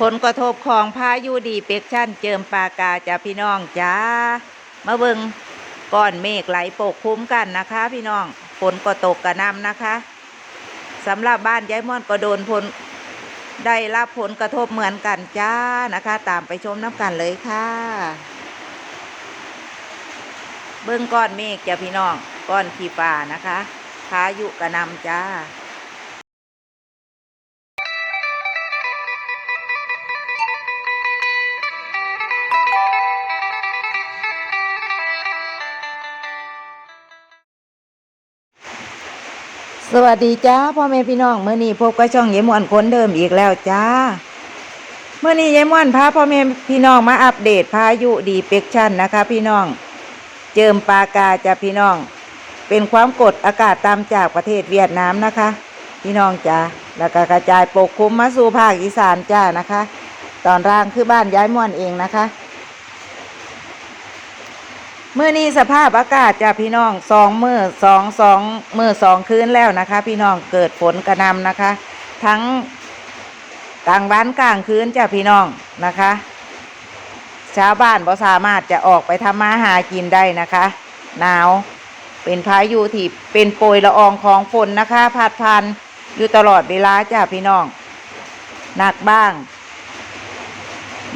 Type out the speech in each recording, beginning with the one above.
ผลกระทบของพายุดีเป็กชั่นเจิมปากาจ้าพี่น้องจ้ามาเบิงก้อนเมฆไหลปกคลุมกันนะคะ พี่น้องฝนก็ตกกระนำนะคะสำหรับบ้านยายม่อนก็โดนผลได้รับผลกระทบเหมือนกันจ้านะคะ ตามไปชมน้ำกันเลยค่ะ เบิ้งก้อนเมฆจ้าพี่น้องก้อนขี้ป่านะคะพายุกระนำจ้า สวัสดีจ้าพ่อแม่พี่น้องเมื่อนี้พบกับช่องยายมวนคนเดิมอีกแล้วจ้าเมื่อนี้ยายมวนพาพ่อแม่พี่น้องมาอัปเดตพายุดีเป็กชันนะคะ พี่น้อง เจิมปากาจ้าพี่น้อง เป็นความกดอากาศตามจากประเทศเวียดนามนะคะ พี่น้องจ้าแล้วก็กระจายปกคลุมมาสู่ภาคอีสานจ้านะคะ ตอนล่างคือบ้านย้ายม่วนเองนะคะ เมื่อนี้สภาพอากาศจ้ะพี่น้องสองมือสองสองมือสองคืนแล้วนะคะ พี่น้องเกิดฝนกระนำนะคะ ทั้งกลางวันกลางคืนจ้ะพี่น้องนะคะชาวบ้านบ่สามารถจะออกไปทำมาหากินได้นะคะหนาวเป็นพายุที่เป็นโปรยละอองของฝนนะคะพาดพันอยู่ตลอดเวลาจ้ะพี่น้อง หนักบ้าง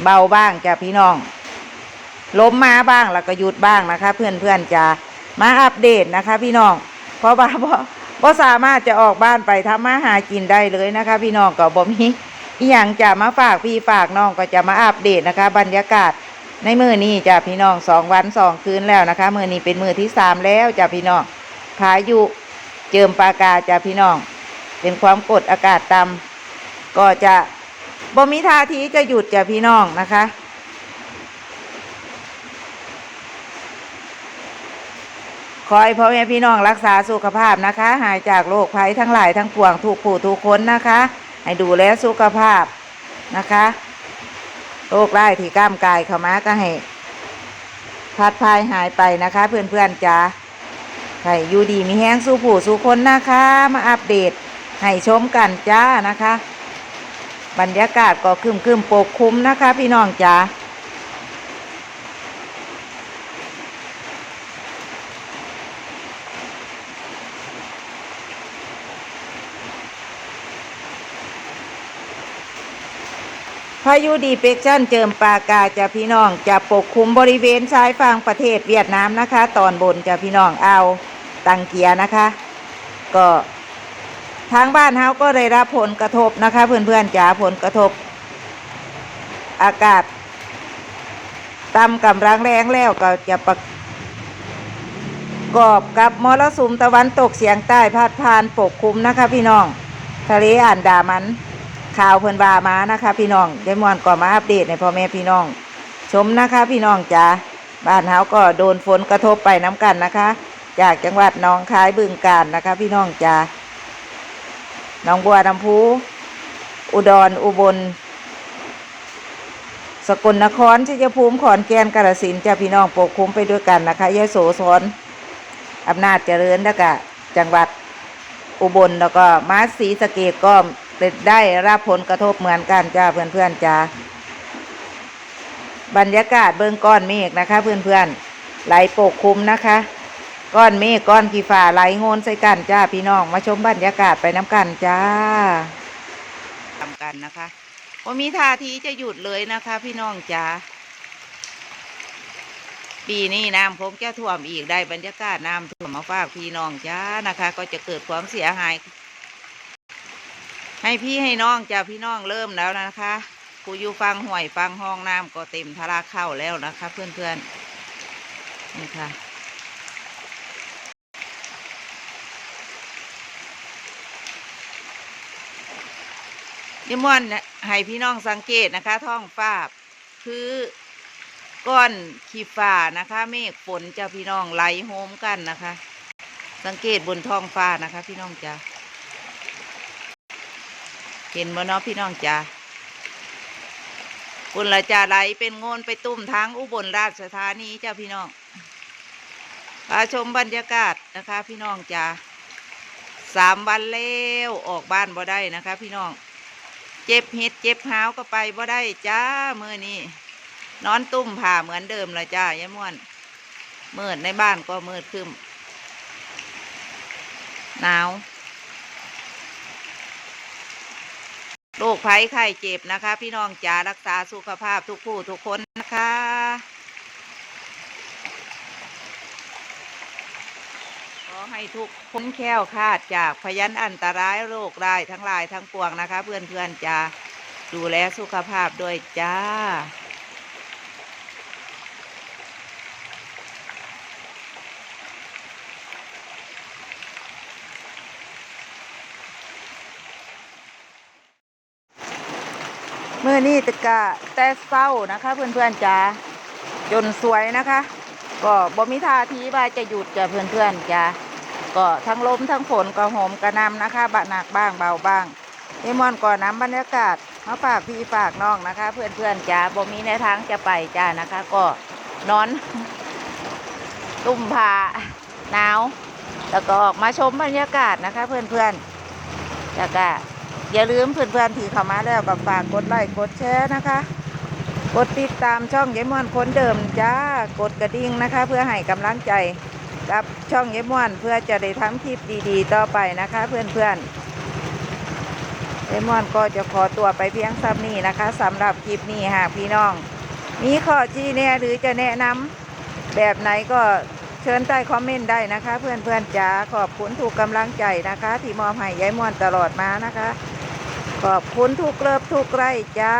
เบาบ้างจ้ะพี่น้อง ล้มมาบ้างแล้วก็หยุดบ้างนะคะ เพื่อนๆจะมาอัปเดตนะคะ พี่น้องเพราะว่าบ่บ่สามารถจะออกบ้านไปทำมาหากินได้เลยนะคะ พี่น้องก็บ่มีอีหยังจะมาฝากพี่ฝากน้องก็จะมาอัปเดตนะคะ บรรยากาศในมือนี้จ้ะพี่น้องสองวันสองคืนแล้วนะคะมือนี้เป็นมือที่สามแล้วจ้ะพี่น้องพายุเจิมปากาจ้ะพี่น้อง เป็นความกดอากาศต่ำก็จะบ่มีท่าทีจะหยุดจ้ะพี่น้องนะคะ ขอให้พ่อแม่พี่น้องรักษาสุขภาพนะคะ หายจากโรคภัยทั้งหลายทั้งปวงทุกผู้ทุกคนนะคะ ให้ดูแลสุขภาพนะคะโรคไร้ที่กล้ามกายเข้ามาก็ให้พัดพายหายไปนะคะ เพื่อนๆจ้าให้อยู่ดีมีแห้งสู้ผู้สู้คนนะคะ มาอัปเดตให้ชมกันจ้านะคะ บรรยากาศก็คึมคึมปกคลุมนะคะ พี่น้องจ้า พายุดีเปกชันเจิมปากาจะพี่น้องจะปกคลุมบริเวณชายฝั่งประเทศเวียดนามนะคะ ตอนบนจะพี่น้องเอาตังเกียนะคะ ก็ทางบ้านเฮาก็ได้รับผลกระทบนะคะ เพื่อนๆจ๋าผลกระทบ อากาศต่ำกำลังแรงแล้วก็จะประกอบกับมรสุมตะวันตกเฉียงใต้พาดผ่านปกคลุมนะคะ พี่น้อง ทะเลอ่านดามัน ข่าวเพิ่นว่ามานะคะ พี่น้องยายมวนก็มาอัปเดตในพ่อแม่พี่น้อง ชมนะคะพี่น้องจ๋าบ้านเฮาก็โดนฝนกระทบไปน้ำกันนะคะ จากจังหวัดหนองคายบึงกาฬนะคะ พี่น้องจ๋าหนองบัวลำพู อุดรอุบล สกลนครชัยภูมิขอนแก่นกาฬสินธุ์จ้าพี่น้องปกคลุมไปด้วยกันนะคะยะโสธรอำนาจเจริญแล้วก็จังหวัดอุบลแล้วก็มาสีสเกตก็ ได้รับผลกระทบเหมือนกันจ้าเพื่อนๆจ้าบรรยากาศเบื้องก้อนเมฆนะคะ เพื่อนๆไหลปกคลุมนะคะ ก้อนเมฆก้อนกีฟ้าไหลโงนใส่กันจ้าพี่น้องมาชมบรรยากาศไปน้ำกันจ้าทำกันนะคะว่ามีท่าทีจะหยุดเลยนะคะ พี่น้องจ้าปีนี้น้ำคงจะท่วมอีกได้บรรยากาศน้ำท่วมมาฝากพี่น้องจ้านะคะ ก็จะเกิดความเสียหาย ให้พี่ให้น้องจ้าพี่น้องเริ่มแล้วนะคะกูอยู่ฟังห่วยฟังห้องน้ำก็เต็มทะลักเข้าแล้วนะคะ เพื่อนๆนี่ค่ะยมวนเนี่ยให้พี่น้องสังเกตนะคะ ท้องฟ้าคือก้อนขี้ฟ้านะคะ เมฆฝนจะพี่น้องไหลโฮมกันนะคะ สังเกตบนท้องฟ้านะคะ พี่น้องจ้า เห็นบ่เนาะพี่น้องจ้าบุญละจาไหลเป็นโงนไปตุ้มทางอุบลราชธานีจ้าพี่น้องพาชมบรรยากาศนะคะ พี่น้องจ้าสามวันแล้วออกบ้านบ่ได้นะคะ พี่น้อง เจ็บเห็ดเจ็บหาวก็ไปบ่ได้จ้ามือนี้นอนตุ้มผ่าเหมือนเดิมละจ้ายายม่วนมืดในบ้านก็มืดขึ้นหนาว โรคภัยไข้เจ็บนะคะ พี่น้องจ๋ารักษาสุขภาพทุกผู้ทุกคนนะคะขอให้ทุกคนแค้วคาดจากพยันอันตรายโรคร้ายทั้งหลายทั้งปวงนะคะ เพื่อนๆจะดูแลสุขภาพด้วยจ้า อนี้ตะกะแต่เศร้านะคะ เพื่อนๆจ้าจนสวยนะคะ ก็บ่มีท่าทีว่าจะหยุดจ้ะเพื่อนๆจ้าก็ทั้งลมทั้งฝนก็โหมกระนำนะคะบะหนักบ้างเบาบ้างเอมอนก่อนน้ำบรรยากาศมาฝากพี่ฝากน้องนะคะ เพื่อนๆจ้าบ่มีในทางจะไปจ้านะคะ ก็นอน ตุ้มผ้าหนาว แล้วก็ออกมาชมบรรยากาศนะคะ เพื่อนๆแล้วก็ อย่าลืมเพื่อนๆที่เข้ามาแล้วก็ฝากกดไลค์กดแชร์นะคะ กดติดตามช่องยายม่วนคนเดิมจ้ากดกระดิ่งนะคะ เพื่อให้กำลังใจกับช่องยายม่วนเพื่อจะได้ทำคลิปดีๆ ต่อไปนะคะ เพื่อนๆยายม่วนก็จะขอตัวไปเพียงซ้ำนี้นะคะสำหรับคลิปนี้หากพี่น้อง มีข้อชี้แนะหรือจะแนะนำแบบไหนก็เชิญใต้คอมเมนต์ได้นะคะ เพื่อนๆจ้าขอบคุณถูกกำลังใจนะคะ ที่มอบให้ยายม่วนตลอดมานะคะ ขอบคุณทุกเลิบทุกไร่จ้า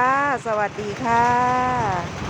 สวัสดีค่ะ